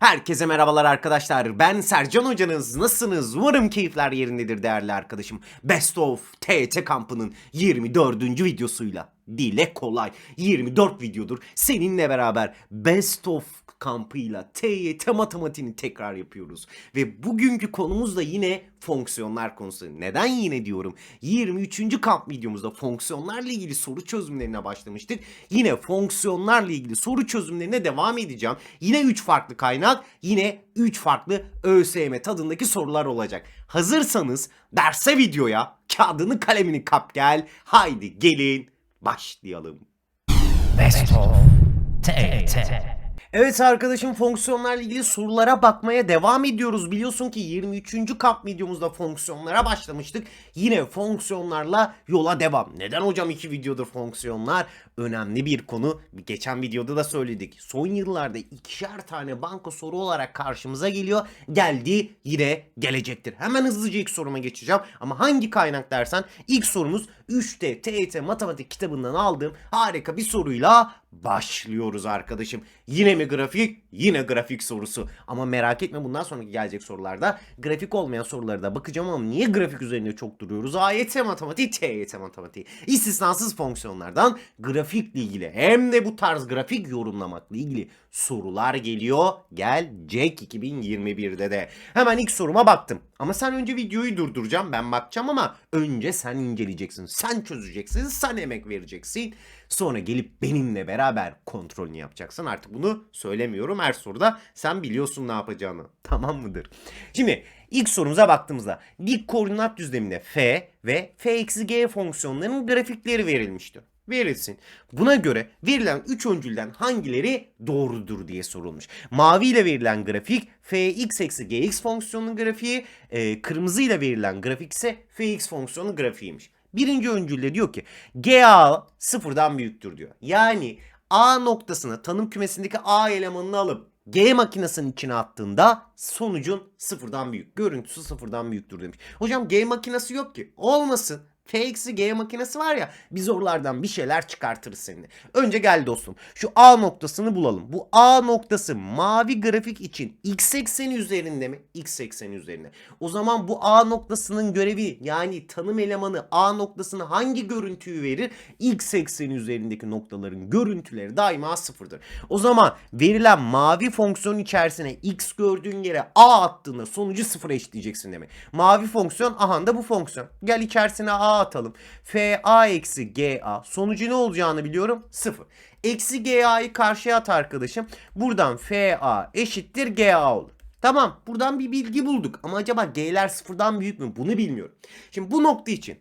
Herkese merhabalar arkadaşlar. Ben Sercan hocanız. Nasılsınız? Umarım keyifler yerindedir değerli arkadaşım. Best of TET kampının 24. videosuyla. Dile kolay. 24 videodur. Seninle beraber Best of kampıyla TYT matematiğini tekrar yapıyoruz. Ve bugünkü konumuz da yine fonksiyonlar konusu. Neden yine diyorum? 23. kamp videomuzda fonksiyonlarla ilgili soru çözümlerine başlamıştık. Yine fonksiyonlarla ilgili soru çözümlerine devam edeceğim. Yine 3 farklı kaynak, yine 3 farklı ÖSYM tadındaki sorular olacak. Hazırsanız derse videoya kağıdını kalemini kap gel. Haydi gelin başlayalım. Best of TET. Evet arkadaşım fonksiyonlarla ilgili sorulara bakmaya devam ediyoruz. Biliyorsun ki 23. kamp videomuzda fonksiyonlara başlamıştık. Yine fonksiyonlarla yola devam. Neden hocam iki videodur fonksiyonlar? Önemli bir konu. Geçen videoda da söyledik. Son yıllarda ikişer tane banko soru olarak karşımıza geliyor. Geldi yine gelecektir. Hemen hızlıca ilk soruma geçeceğim. Ama hangi kaynak dersen ilk sorumuz 3D TET matematik kitabından aldığım harika bir soruyla başlıyoruz arkadaşım. Yine mi grafik? Yine grafik sorusu. Ama merak etme bundan sonraki gelecek sorularda grafik olmayan sorulara da bakacağım ama niye grafik üzerinde çok duruyoruz? AYT matematiği, TYT matematiği. İstisnasız fonksiyonlardan grafikle ilgili hem de bu tarz grafik yorumlamakla ilgili sorular geliyor. Gelecek 2021'de de. Hemen ilk soruma baktım. Ama sen önce videoyu durduracağım. Ben bakacağım ama önce sen inceleyeceksin. Sen çözeceksin. Sen emek vereceksin. Sonra gelip benimle beraber kontrolünü yapacaksın. Artık bunu söylemiyorum her soruda. Sen biliyorsun ne yapacağını. Tamam mıdır? Şimdi ilk sorumuza baktığımızda dik koordinat düzleminde f ve f eksi g fonksiyonlarının grafikleri verilmiştir verilsin. Buna göre verilen 3 öncülden hangileri doğrudur diye sorulmuş. Mavi ile verilen grafik fx eksi gx fonksiyonunun grafiği, e, kırmızı ile verilen grafik ise fx fonksiyonunun grafiğiymiş. Birinci öncülde diyor ki GA sıfırdan büyüktür diyor. Yani A noktasına tanım kümesindeki A elemanını alıp G makinesinin içine attığında sonucun sıfırdan büyük. Görüntüsü sıfırdan büyüktür demiş. Hocam G makinesi yok ki. Olmasın. F eksi G makinesi var ya biz oralardan bir şeyler çıkartırız seninle. Önce gel dostum şu A noktasını bulalım. Bu A noktası mavi grafik için x ekseni üzerinde mi? X ekseni üzerinde. O zaman bu A noktasının görevi yani tanım elemanı A noktasına hangi görüntüyü verir? X ekseni üzerindeki noktaların görüntüleri daima sıfırdır. O zaman verilen mavi fonksiyon içerisine x gördüğün yere A attığında sonucu sıfıra eşitleyeceksin demek. Mavi fonksiyon aha da bu fonksiyon. Gel içerisine A atalım. F A eksi G A. Sonucu ne olacağını biliyorum. 0. Eksi G A'yı karşıya at arkadaşım. Buradan F A eşittir G A olur. Tamam buradan bir bilgi bulduk. Ama acaba G'ler sıfırdan büyük mü? Bunu bilmiyorum. Şimdi bu nokta için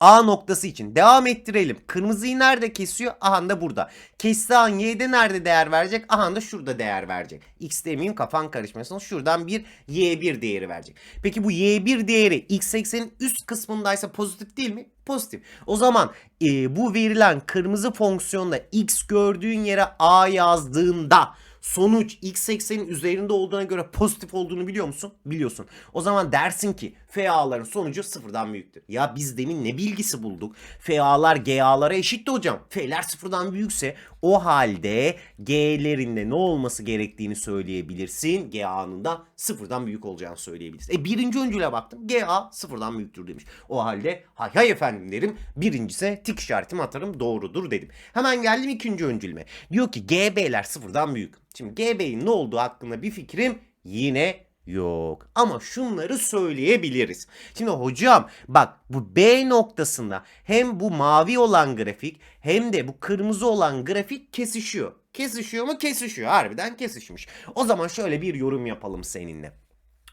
A noktası için devam ettirelim. Kırmızıyı nerede kesiyor? Aha da burada. Kestiği an Y'de nerede değer verecek? Aha da şurada değer verecek. X demeyeyim kafan karışmasın. Şuradan bir Y1 değeri verecek. Peki bu Y1 değeri X eksenin üst kısmındaysa pozitif değil mi? Pozitif. O zaman e, bu verilen kırmızı fonksiyonda X gördüğün yere A yazdığında sonuç x eksenin üzerinde olduğuna göre pozitif olduğunu biliyor musun? Biliyorsun. O zaman dersin ki FA'ların sonucu sıfırdan büyüktür. Ya biz demin ne bilgisi bulduk? FA'lar GA'lara eşitti hocam. F'ler sıfırdan büyükse o halde G'lerinde ne olması gerektiğini söyleyebilirsin. GA'nın da sıfırdan büyük olacağını söyleyebilirsin. E birinci öncüle baktım. GA sıfırdan büyüktür demiş. O halde hay hay efendim derim. Birincise tik işaretimi atarım doğrudur dedim. Hemen geldim ikinci öncülme. Diyor ki GB'ler sıfırdan büyük. Şimdi GB'nin ne olduğu hakkında bir fikrim yine yok. Ama şunları söyleyebiliriz. Şimdi hocam bak bu B noktasında hem bu mavi olan grafik hem de bu kırmızı olan grafik kesişiyor. Kesişiyor mu? Kesişiyor. Harbiden kesişmiş. O zaman şöyle bir yorum yapalım seninle.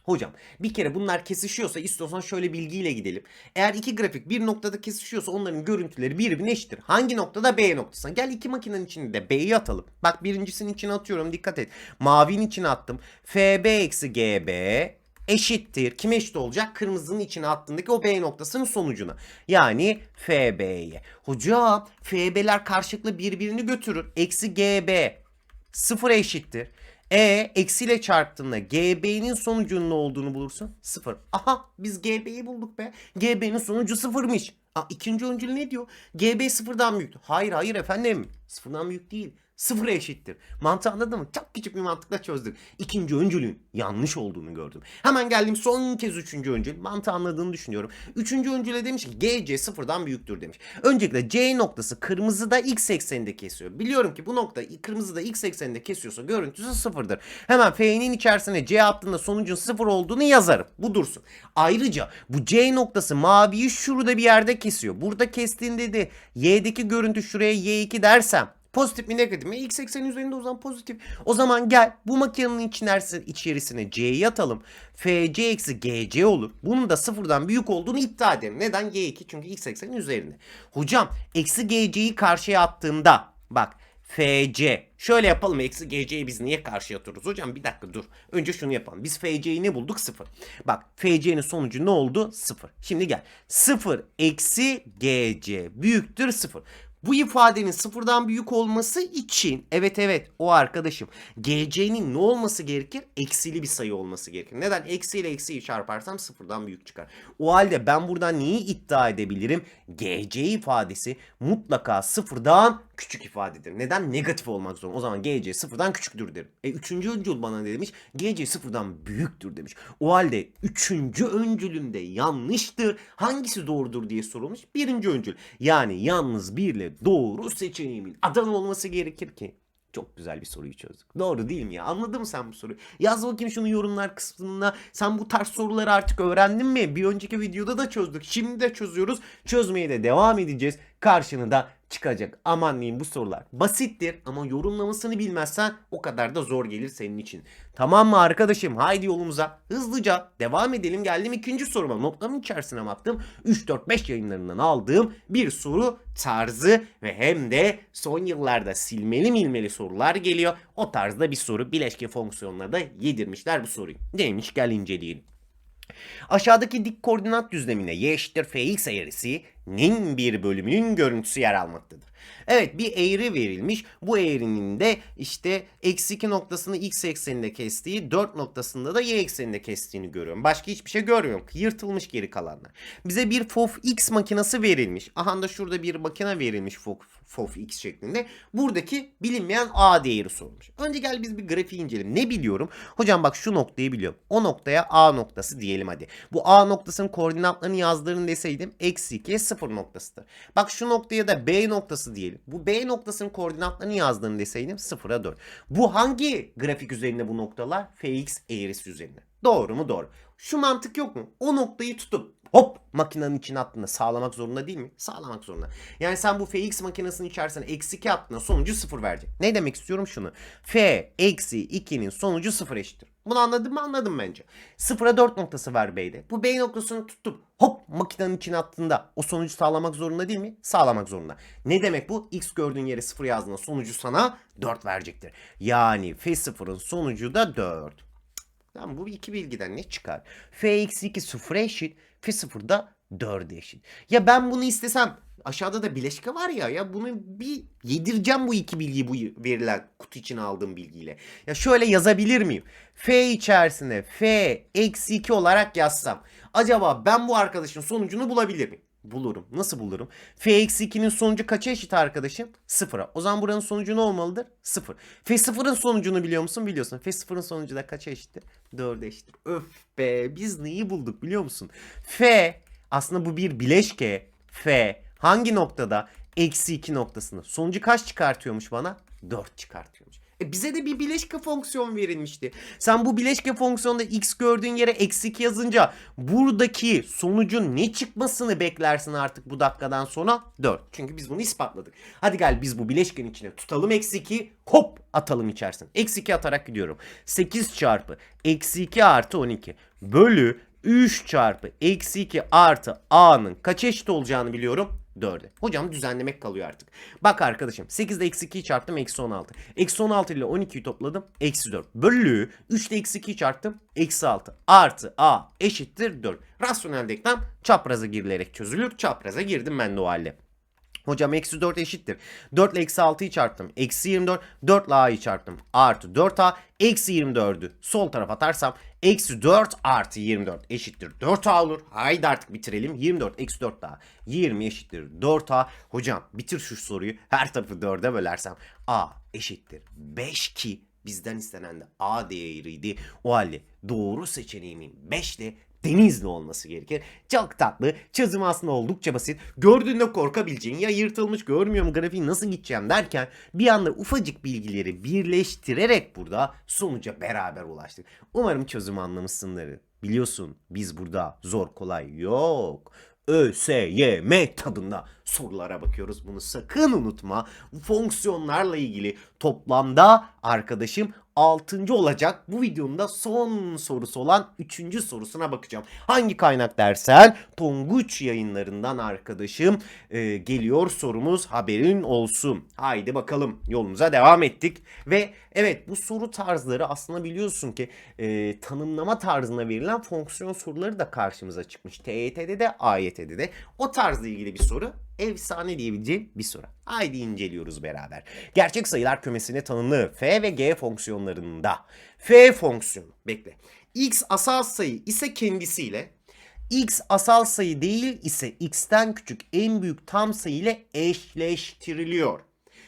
Hocam bir kere bunlar kesişiyorsa istiyorsan şöyle bilgiyle gidelim. Eğer iki grafik bir noktada kesişiyorsa onların görüntüleri birbirine eşittir. Hangi noktada? B noktasına. Gel iki makinenin içinde de B'yi atalım. Bak birincisinin içine atıyorum dikkat et. Mavinin içine attım. FB eksi GB eşittir. Kime eşit olacak? Kırmızının içine attığındaki o B noktasının sonucuna. Yani FB'ye. Hocam FB'ler karşılıklı birbirini götürür. Eksi GB sıfır eşittir. E eksiyle çarptığında GB'nin sonucunun ne olduğunu bulursun? Sıfır. Aha biz GB'yi bulduk be. GB'nin sonucu sıfırmış. Aa, ikinci öncül ne diyor? GB sıfırdan büyüktü. Hayır hayır efendim. Sıfırdan büyük değil. Sıfıra eşittir. Mantığı anladın mı? Çok küçük bir mantıkla çözdük. İkinci öncülün yanlış olduğunu gördüm. Hemen geldim son kez üçüncü öncül. Mantığı anladığını düşünüyorum. Üçüncü öncüle demiş ki GC sıfırdan büyüktür demiş. Öncelikle C noktası kırmızıda x ekseninde kesiyor. Biliyorum ki bu nokta kırmızıda x ekseninde kesiyorsa görüntüsü sıfırdır. Hemen F'nin içerisine C attığında sonucun sıfır olduğunu yazarım. Bu dursun. Ayrıca bu C noktası maviyi şurada bir yerde kesiyor. Burada kestiğinde de Y'deki görüntü şuraya Y2 dersem Pozitif mi negatif mi? X eksenin üzerinde o zaman pozitif. O zaman gel bu makinenin içerisi- içerisine C'yi atalım. FC eksi GC olur. Bunun da sıfırdan büyük olduğunu iddia edelim. Neden? Y2 çünkü X eksenin üzerinde. Hocam eksi GC'yi karşıya attığımda bak FC. Şöyle yapalım. Eksi GC'yi biz niye karşıya atıyoruz? Hocam bir dakika dur. Önce şunu yapalım. Biz FC'yi ne bulduk? Sıfır. Bak FC'nin sonucu ne oldu? Sıfır. Şimdi gel. Sıfır eksi GC büyüktür sıfır. Bu ifadenin sıfırdan büyük olması için evet evet o arkadaşım GC'nin ne olması gerekir? Eksili bir sayı olması gerekir. Neden? Eksi ile eksiyi çarparsam sıfırdan büyük çıkar. O halde ben buradan neyi iddia edebilirim? GC ifadesi mutlaka sıfırdan küçük ifadedir. Neden? Negatif olmak zorunda. O zaman GC sıfırdan küçüktür derim. E üçüncü öncül bana ne demiş? GC sıfırdan büyüktür demiş. O halde üçüncü öncülümde yanlıştır. Hangisi doğrudur diye sorulmuş. Birinci öncül. Yani yalnız bir ile doğru seçeneğimin Adana olması gerekir ki. Çok güzel bir soruyu çözdük. Doğru değil mi ya? Anladın mı sen bu soruyu? Yaz bakayım şunu yorumlar kısmına. Sen bu tarz soruları artık öğrendin mi? Bir önceki videoda da çözdük. Şimdi de çözüyoruz. Çözmeye de devam edeceğiz. Karşına da çıkacak. Aman diyeyim bu sorular basittir ama yorumlamasını bilmezsen o kadar da zor gelir senin için. Tamam mı arkadaşım? Haydi yolumuza hızlıca devam edelim. Geldim ikinci soruma. Notlarımın içerisine baktım. 3-4-5 yayınlarından aldığım bir soru tarzı ve hem de son yıllarda silmeli milmeli sorular geliyor. O tarzda bir soru bileşke fonksiyonuna da yedirmişler bu soruyu. Neymiş gel inceleyelim. Aşağıdaki dik koordinat düzlemine y eşittir fx eğrisinin bir bölümünün görüntüsü yer almaktadır. Evet bir eğri verilmiş. Bu eğrinin de işte eksi 2 noktasını x ekseninde kestiği 4 noktasında da y ekseninde kestiğini görüyorum. Başka hiçbir şey görmüyorum. Yırtılmış geri kalanlar. Bize bir fof x makinesi verilmiş. Aha da şurada bir makine verilmiş fof, fof x şeklinde. Buradaki bilinmeyen a değeri sorulmuş. Önce gel biz bir grafiği inceleyelim. Ne biliyorum? Hocam bak şu noktayı biliyorum. O noktaya a noktası diyelim hadi. Bu a noktasının koordinatlarını yazdırın deseydim eksi 2 0 noktasıdır. Bak şu noktaya da b noktası diyelim. Bu b noktasının koordinatlarını yazdırın deseydim 0'a 4. Bu hangi grafik üzerinde bu noktalar? fx eğrisi üzerinde. Doğru mu? Doğru. Şu mantık yok mu? O noktayı tutup hop makinenin içine attığında sağlamak zorunda değil mi? Sağlamak zorunda. Yani sen bu fx makinesinin içerisine eksi 2 attığında sonucu 0 verecek. Ne demek istiyorum şunu? f eksi 2'nin sonucu 0 eşittir. Bunu anladın mı? Anladım bence. 0'a 4 noktası var b'de. Bu b noktasını tutup hop makinenin içine attığında o sonucu sağlamak zorunda değil mi? Sağlamak zorunda. Ne demek bu? x gördüğün yere 0 yazdığında sonucu sana 4 verecektir. Yani f0'ın sonucu da 4. Tamam bu iki bilgiden ne çıkar? F eksi 2 sıfıra eşit. F sıfır da 4'e eşit. Ya ben bunu istesem aşağıda da bileşke var ya ya bunu bir yedireceğim bu iki bilgiyi bu verilen kutu içine aldığım bilgiyle. Ya şöyle yazabilir miyim? F içerisine F eksi 2 olarak yazsam. Acaba ben bu arkadaşın sonucunu bulabilir miyim? Bulurum. Nasıl bulurum? F eksi 2'nin sonucu kaça eşit arkadaşım? Sıfıra. O zaman buranın sonucu ne olmalıdır? Sıfır. F sıfırın sonucunu biliyor musun? Biliyorsun. F sıfırın sonucu da kaça eşittir? 4'e eşittir. Öf be biz neyi bulduk biliyor musun? F aslında bu bir bileşke. F hangi noktada? Eksi 2 noktasında. Sonucu kaç çıkartıyormuş bana? 4 çıkartıyormuş. E bize de bir bileşke fonksiyon verilmişti. Sen bu bileşke fonksiyonda x gördüğün yere eksi 2 yazınca buradaki sonucun ne çıkmasını beklersin artık bu dakikadan sonra? 4. Çünkü biz bunu ispatladık. Hadi gel biz bu bileşkenin içine tutalım eksi 2 hop atalım içerisine. Eksi 2 atarak gidiyorum. 8 çarpı eksi 2 artı 12 bölü 3 çarpı eksi 2 artı a'nın kaç eşit olacağını biliyorum. 4'e. Hocam düzenlemek kalıyor artık. Bak arkadaşım 8'de eksi 2'yi çarptım eksi 16. Eksi 16 ile 12'yi topladım eksi 4. Bölü 3 ile eksi 2'yi çarptım eksi 6. Artı a eşittir 4. Rasyonel denklem çapraza girilerek çözülür. Çapraza girdim ben de o halde. Hocam eksi 4 eşittir. 4 ile eksi 6'yı çarptım. Eksi 24. 4 ile a'yı çarptım. Artı 4a. Eksi 24'ü sol tarafa atarsam. Eksi 4 artı 24 eşittir 4a olur. Haydi artık bitirelim. 24 eksi 4 daha. 20 eşittir 4a. Hocam bitir şu soruyu. Her tarafı 4'e bölersem. a eşittir 5 ki bizden istenen de A değeriydi. O halde doğru seçeneğimin 5 ile Denizli olması gerekir. Çok tatlı. Çözüm aslında oldukça basit. Gördüğünde korkabileceğin ya yırtılmış görmüyorum grafiği nasıl gideceğim derken bir anda ufacık bilgileri birleştirerek burada sonuca beraber ulaştık. Umarım çözümü anlamışsındır. Biliyorsun biz burada zor kolay yok. ÖSYM tadında sorulara bakıyoruz. Bunu sakın unutma. Fonksiyonlarla ilgili toplamda arkadaşım 6. olacak. Bu videonun da son sorusu olan 3. sorusuna bakacağım. Hangi kaynak dersen Tonguç yayınlarından arkadaşım e, geliyor sorumuz haberin olsun. Haydi bakalım yolumuza devam ettik. Ve evet bu soru tarzları aslında biliyorsun ki e, tanımlama tarzına verilen fonksiyon soruları da karşımıza çıkmış. TYT'de de AYT'de de o tarzla ilgili bir soru efsane diyebileceğim bir soru. Haydi inceliyoruz beraber. Gerçek sayılar kümesine tanımlı f ve g fonksiyonlarında f fonksiyonu bekle. x asal sayı ise kendisiyle x asal sayı değil ise x'ten küçük en büyük tam sayı ile eşleştiriliyor.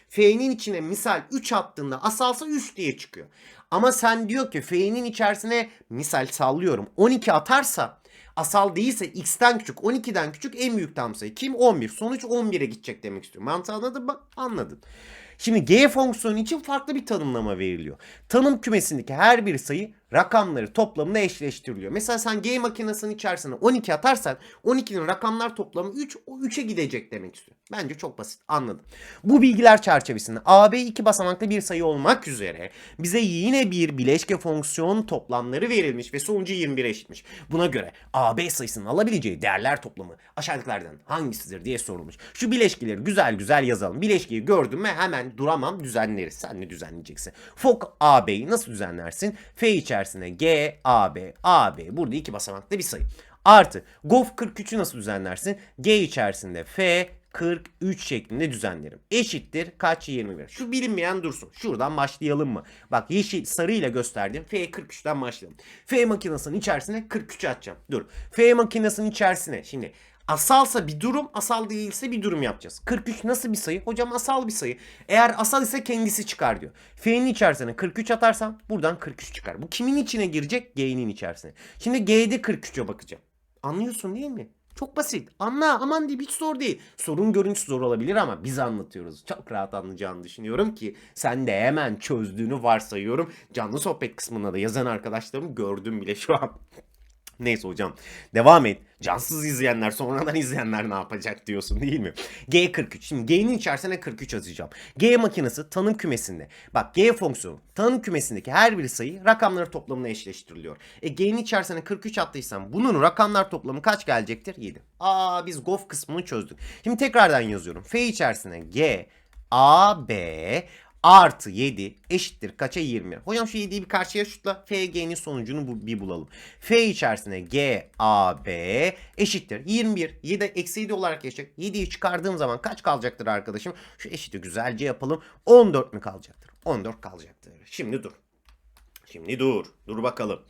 F'nin içine misal 3 attığında asalsa 3 diye çıkıyor. Ama sen diyor ki F'nin içerisine misal sallıyorum 12 atarsa asal değilse x'ten küçük 12'den küçük en büyük tam sayı. Kim? 11. Sonuç 11'e gidecek demek istiyorum. Mantığı anladın mı? Anladın. Şimdi g fonksiyonu için farklı bir tanımlama veriliyor. Tanım kümesindeki her bir sayı rakamları toplamına eşleştiriliyor. Mesela sen g makinesinin içerisine 12 atarsan 12'nin rakamlar toplamı 3, o 3'e gidecek demek istiyor. Bence çok basit anladım. Bu bilgiler çerçevesinde AB iki basamaklı bir sayı olmak üzere bize yine bir bileşke fonksiyon toplamları verilmiş ve sonucu 21'e eşitmiş. Buna göre AB sayısının alabileceği değerler toplamı aşağıdakilerden hangisidir diye sorulmuş. Şu bileşkeleri güzel güzel yazalım. Bileşkeyi gördüm mü hemen duramam düzenleriz. Sen ne düzenleyeceksin? Fok AB'yi nasıl düzenlersin? F içerisinde G, AB, AB burada iki basamaklı bir sayı. Artı GOF 43'ü nasıl düzenlersin? G içerisinde F 43 şeklinde düzenlerim. Eşittir kaç 21. Şu bilinmeyen dursun. Şuradan başlayalım mı? Bak yeşil sarıyla gösterdim. F43'ten başlayalım. F makinesinin içerisine 43 atacağım. Dur. F makinesinin içerisine şimdi asalsa bir durum, asal değilse bir durum yapacağız. 43 nasıl bir sayı? Hocam asal bir sayı. Eğer asal ise kendisi çıkar diyor. F'nin içerisine 43 atarsam buradan 43 çıkar. Bu kimin içine girecek? G'nin içerisine. Şimdi G'de 43'e bakacağım. Anlıyorsun değil mi? Çok basit. Anla aman diye hiç zor değil. Sorun görüntüsü zor olabilir ama biz anlatıyoruz. Çok rahat anlayacağını düşünüyorum ki sen de hemen çözdüğünü varsayıyorum. Canlı sohbet kısmında da yazan arkadaşlarım gördüm bile şu an. Neyse hocam devam et. Cansız izleyenler sonradan izleyenler ne yapacak diyorsun değil mi? G43. Şimdi G'nin içerisine 43 yazacağım. G makinesi tanım kümesinde. Bak G fonksiyonu tanım kümesindeki her bir sayı rakamları toplamına eşleştiriliyor. E G'nin içerisine 43 attıysam bunun rakamlar toplamı kaç gelecektir? 7. Aa biz GOF kısmını çözdük. Şimdi tekrardan yazıyorum. F içerisine G, A, B artı 7 eşittir kaça 20. Hocam şu 7'yi bir karşıya şutla. FG'nin sonucunu bu, bir bulalım. F içerisine G, A, B eşittir 21. 7 eksi 7 olarak geçecek. 7'yi çıkardığım zaman kaç kalacaktır arkadaşım? Şu eşiti güzelce yapalım. 14 mü kalacaktır? 14 kalacaktır. Şimdi dur. Şimdi dur. Dur bakalım.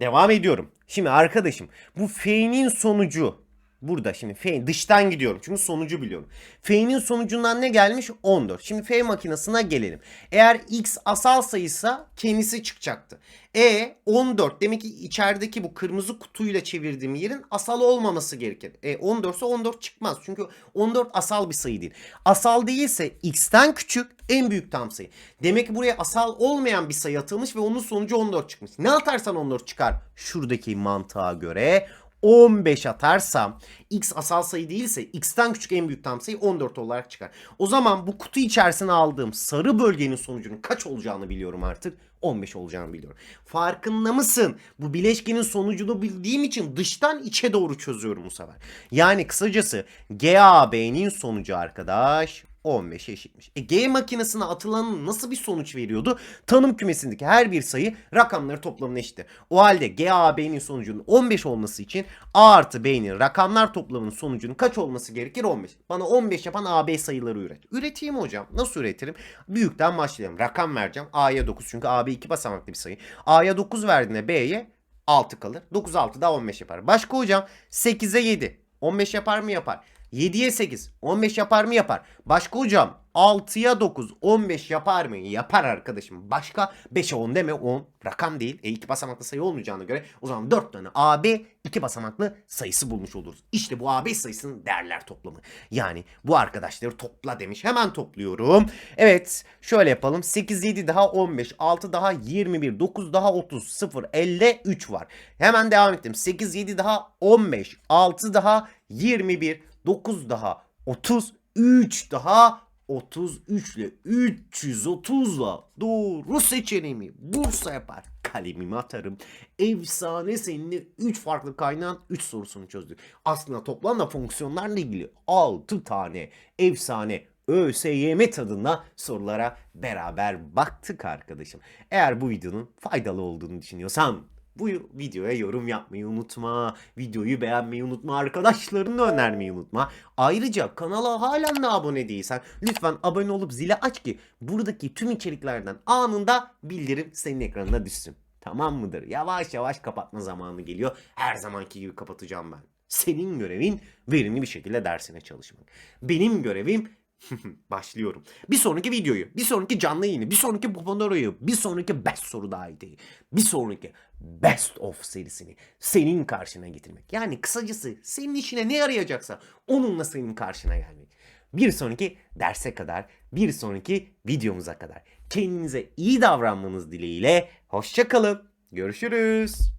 Devam ediyorum. Şimdi arkadaşım bu F'nin sonucu Burada şimdi F dıştan gidiyorum çünkü sonucu biliyorum. F'nin sonucundan ne gelmiş? 14. Şimdi F makinesine gelelim. Eğer X asal sayıysa kendisi çıkacaktı. E 14 demek ki içerideki bu kırmızı kutuyla çevirdiğim yerin asal olmaması gerekir. E 14 ise 14 çıkmaz. Çünkü 14 asal bir sayı değil. Asal değilse x'ten küçük en büyük tam sayı. Demek ki buraya asal olmayan bir sayı atılmış ve onun sonucu 14 çıkmış. Ne atarsan 14 çıkar. Şuradaki mantığa göre 15 atarsam x asal sayı değilse x'ten küçük en büyük tam sayı 14 olarak çıkar. O zaman bu kutu içerisine aldığım sarı bölgenin sonucunun kaç olacağını biliyorum artık. 15 olacağını biliyorum. Farkında mısın? Bu bileşkenin sonucunu bildiğim için dıştan içe doğru çözüyorum bu sefer. Yani kısacası GAB'nin sonucu arkadaş 15 eşitmiş. E G makinesine atılan nasıl bir sonuç veriyordu? Tanım kümesindeki her bir sayı rakamları toplamına eşittir. O halde G, A, B'nin sonucunun 15 olması için A artı B'nin rakamlar toplamının sonucunun kaç olması gerekir? 15. Bana 15 yapan A, B sayıları üret. Üreteyim hocam. Nasıl üretirim? Büyükten başlayalım. Rakam vereceğim. A'ya 9 çünkü A, B iki basamaklı bir sayı. A'ya 9 verdiğinde B'ye 6 kalır. 9 6 daha 15 yapar. Başka hocam 8'e 7. 15 yapar mı yapar. 7'ye 8. 15 yapar mı? Yapar. Başka hocam 6'ya 9. 15 yapar mı? Yapar arkadaşım. Başka 5'e 10 deme. 10 rakam değil. E 2 basamaklı sayı olmayacağına göre o zaman 4 tane AB 2 basamaklı sayısı bulmuş oluruz. İşte bu AB sayısının değerler toplamı. Yani bu arkadaşları topla demiş. Hemen topluyorum. Evet şöyle yapalım. 8, 7 daha 15, 6 daha 21, 9 daha 30, 0, 50, 3 var. Hemen devam ettim. 8, 7 daha 15, 6 daha 21, 9 daha 30, 3 daha 33 ile 330'la doğru seçeneğimi Bursa yapar. Kalemimi atarım. Efsane seninle 3 farklı kaynağın 3 sorusunu çözdük. Aslında toplamda fonksiyonlarla ilgili 6 tane efsane ÖSYM tadında sorulara beraber baktık arkadaşım. Eğer bu videonun faydalı olduğunu düşünüyorsan bu videoya yorum yapmayı unutma. Videoyu beğenmeyi unutma. Arkadaşlarını önermeyi unutma. Ayrıca kanala halen de abone değilsen lütfen abone olup zili aç ki buradaki tüm içeriklerden anında bildirim senin ekranına düşsün. Tamam mıdır? Yavaş yavaş kapatma zamanı geliyor. Her zamanki gibi kapatacağım ben. Senin görevin verimli bir şekilde dersine çalışmak. Benim görevim Başlıyorum. Bir sonraki videoyu, bir sonraki canlı yayını, bir sonraki Pomodoro'yu, bir sonraki best soru dahideyi, bir sonraki best of serisini senin karşına getirmek. Yani kısacası senin işine ne yarayacaksa onunla senin karşına gelmek. Bir sonraki derse kadar, bir sonraki videomuza kadar. Kendinize iyi davranmanız dileğiyle. Hoşçakalın. Görüşürüz.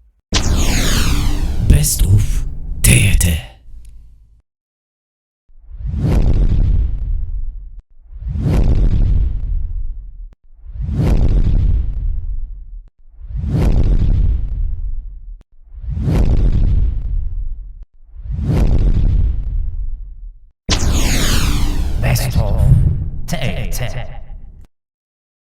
Best of TYT.